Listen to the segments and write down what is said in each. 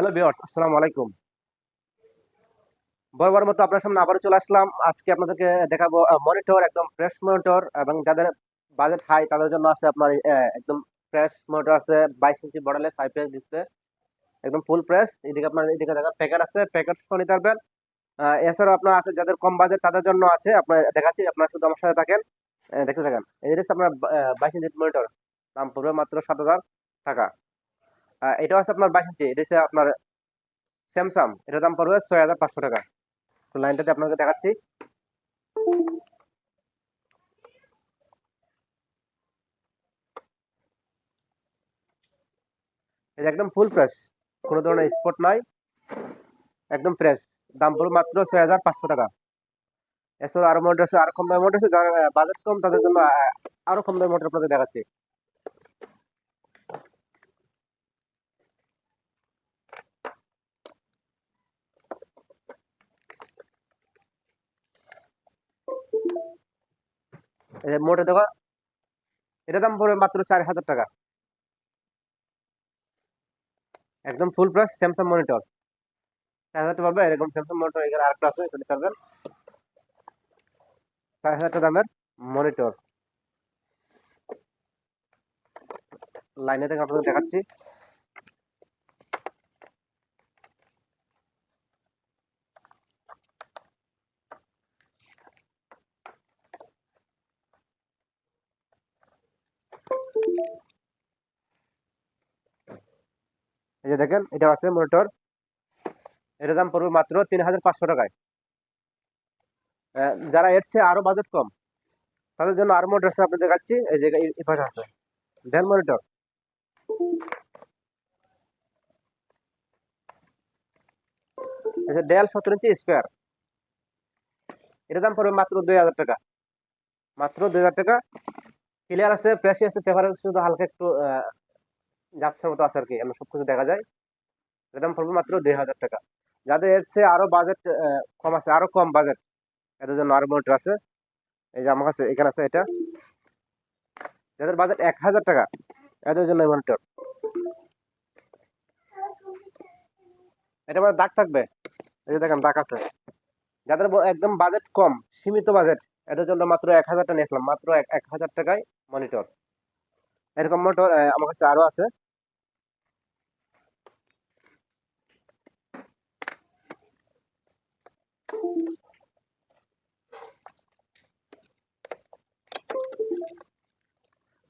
Hello বিয়ার্স আসসালামু আলাইকুম। বরাবর মতো আপনার সামনে আবারও চলে আসলাম। আজকে আপনাদেরকে দেখাবো মনিটর একদম ফ্রেশ মনিটর এবং যাদের বাজেট হাই তাদের জন্য আছে আপনার একদম ফ্রেশ মনিটর আছে, বাইশ ইঞ্চি মডেলের ফাইভ প্রেস ডিসপ্লে একদম ফুল প্রেস এদিকে আপনার, এদিকে দেখেন প্যাকেট আছে প্যাকেট নিতে পারবেন। এছাড়াও আপনার আছে যাদের কম বাজেট তাদের জন্য আছে, আপনার, দেখাচ্ছি, আপনার শুধু আমার সাথে থাকেন। দেখতে থাকেন। এই আপনার বাইশ ইঞ্চি মনিটর দাম পড়বে মাত্র সাত হাজার টাকা। এটা আছে আপনার বাইশ ইঞ্চি, এটা হচ্ছে আপনার স্যামসাং এটার দাম পড়বে ছয় হাজার পাঁচশো টাকা। তো লাইনটাতে আপনাকে দেখাচ্ছি। এটা একদম ফুল ফ্রেশ কোনো ধরনের স্পট নাই, একদম ফ্রেশ দাম পড়বে মাত্র ছয় হাজার পাঁচশো টাকা। এছাড়া আরও মোটর আছে, আরও কম দামের মোটর আছে, যারা বাজেট কম, তাদের জন্য আরও কম দামের মোটর আপনাদের দেখাচ্ছি। মোটে দেখো, এটা দাম পড়বে মাত্র চার হাজার টাকা। একদম ফুল প্রাইস স্যামসাং মনিটর চার হাজার পাবে এরকম স্যামসাং মনিটর এখানে আছে, এটা নিতে পারবেন। চার হাজার টাকা দামের মনিটর লাইনে থেকে আপনাদের দেখাচ্ছি। এই যে দেখেন, এটা আছে মনিটর এটার দাম পড়বে মাত্র তিন হাজার পাঁচশো টাকায়। যারা এর চেয়ে আরও বাজেট কম, তাদের জন্য আরও মনিটর আছে আপনি দেখাচ্ছি। এই যে এই- পাশে আছে। ডেল মনিটর ডেল সত্তর ইঞ্চি স্কোয়ার এটার দাম পড়বে মাত্র দুই হাজার টাকা। মাত্র দুই হাজার টাকা। ক্লিয়ার আছে ফ্রেশই আছে পেপার শুধু হালকা একটু ঝাপসার মতো আছে আর কি এমন সবকিছু দেখা যায়। এটার দাম পড়বে মাত্র দুই হাজার টাকা। যাদের এর চেয়ে আরও বাজেট কম আছে, আরও কম বাজেট এটার জন্য আরও মনিটর আছে। এই যে আমার কাছে এখানে আছে এটা। যাদের বাজেট এক হাজার টাকা, এদের জন্য মনিটর এটা মানে দাগ থাকবে। এই যে দেখেন, দাগ আছে। যাদের একদম বাজেট কম, সীমিত বাজেট এদের জন্য মাত্র এক হাজার টাকা নিয়েছিলাম, মাত্র এক হাজার টাকায় মনিটর এরকম মনিটর আমার কাছে আরও আছে।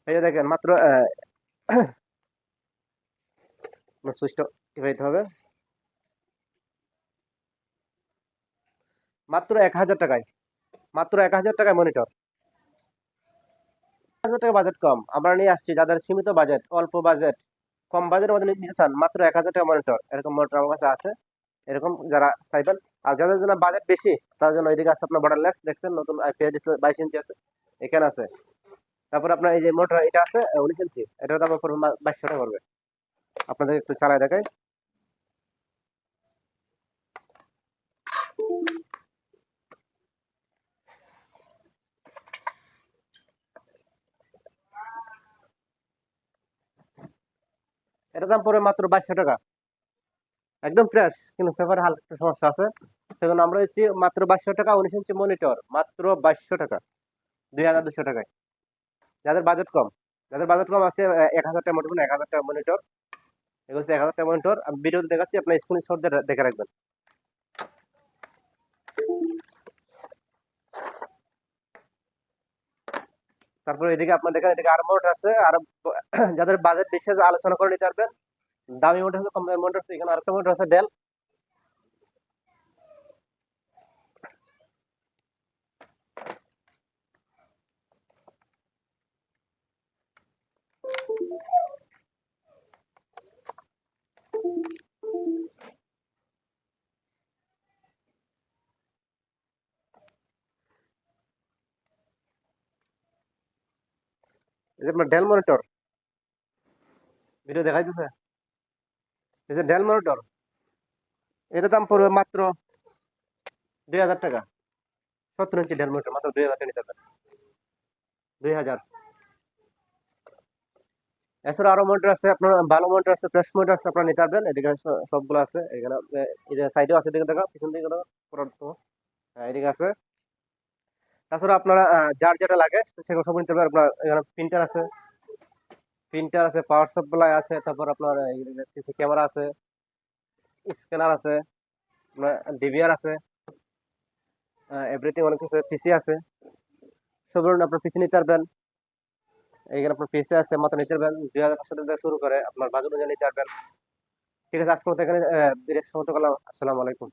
এই যে দেখেন, মাত্র সুইচটা হবে। মাত্র এক হাজার টাকায়। মাত্র এক হাজার টাকায় মনিটর হাজার টাকা বাজেট কম। আমরা নিয়ে আসছি যাদের সীমিত বাজেট অল্প বাজেট কম বাজেটের মধ্যে নিতে চান, মাত্র এক হাজার টাকা মনিটর এরকম মনিটর আমার কাছে আছে। এরকম যারা চাইবেন, আর যাদের জন্য বাজেট বেশি, তাদের জন্য এদিকে আছে আপনার বর্ডারলেস দেখছেন? নতুন বাইশ ইঞ্চি আছে, এখানে আছে। তারপর আপনার এই যে মোটর এটা আছে, উনিশ ইঞ্চি দাম পড়বে বাইশশো টাকা পড়বে। আপনাদের একটু চালায় দেখাই। এটার দাম পড়বে মাত্র বাইশশো টাকা। একদম ফ্রেশ কিন্তু পেপারে হালকা একটা সমস্যা আছে। সেজন্য আমরা দিচ্ছি মাত্র বাইশশো টাকা, উনিশ ইঞ্চি মনিটর মাত্র বাইশশো টাকা, দুই হাজার দুশো টাকায়। যাদের বাজেট কম, যাদের বাজেট কম আছে এক হাজার টাকা মনিটর এক হাজার টাকা মনিটর এগুলো হচ্ছে এক হাজার টাকা মনিটর আমি ভিডিওতে দেখাচ্ছি, আপনার স্ক্রিনশট দেখে রাখবেন। তারপরে এদিকে আপনার দেখেন, এদিকে আর মোটর আছে, আর যাদের বাজেট বেশি আছে, আলোচনা করে নিতে পারবেন। দামি মোটর আছে, কম দামি মোটর আছে, এখানে আরেকটা মোটর আছে ডেল আপনার ডেল মনিটর ভিডিও দেখাই দিচ্ছে এই ডেল মনিটর এটার দাম পড়বে মাত্র দুই হাজার টাকা। সত্তর ইঞ্চি ডেল মনিটর মাত্র দুই হাজার টাকা দুই হাজার। এছাড়া আরও মনিটর আছে আপনার ভালো মনিটর আছে ফ্রেশ মনিটর আছে আপনারা নিতে পারবেন। এদিকে সবগুলো আছে। এখানে সাইডেও আছে এদিকে দেখো পিছন দিকে দেখো পুরো হ্যাঁ, এদিকে আছে। তাছাড়া আপনারা যার যেটা লাগে সেগুলো সব নিতে পারবেন। আপনার এখানে প্রিন্টার আছে। প্রিন্টার আছে পাওয়ার সাপ্লাই আছে, তারপর আপনার সিসি ক্যামেরা আছে স্ক্যানার আছে ডিভিআর আছে এভরিথিং অনেক কিছু পিসি আছে। সব ধরনের আপনার পিসি নিতে পারবেন। এইখানে আপনার পিসি আছে, মাত্র নিতে পারবেন। দুই হাজার পাঁচশো থেকে শুরু করে আপনার অনুযায়ী নিতে পারবেন। ঠিক আছে, আজকের মতো এখানে বিরেক সমত করলাম আসসালামু আলাইকুম।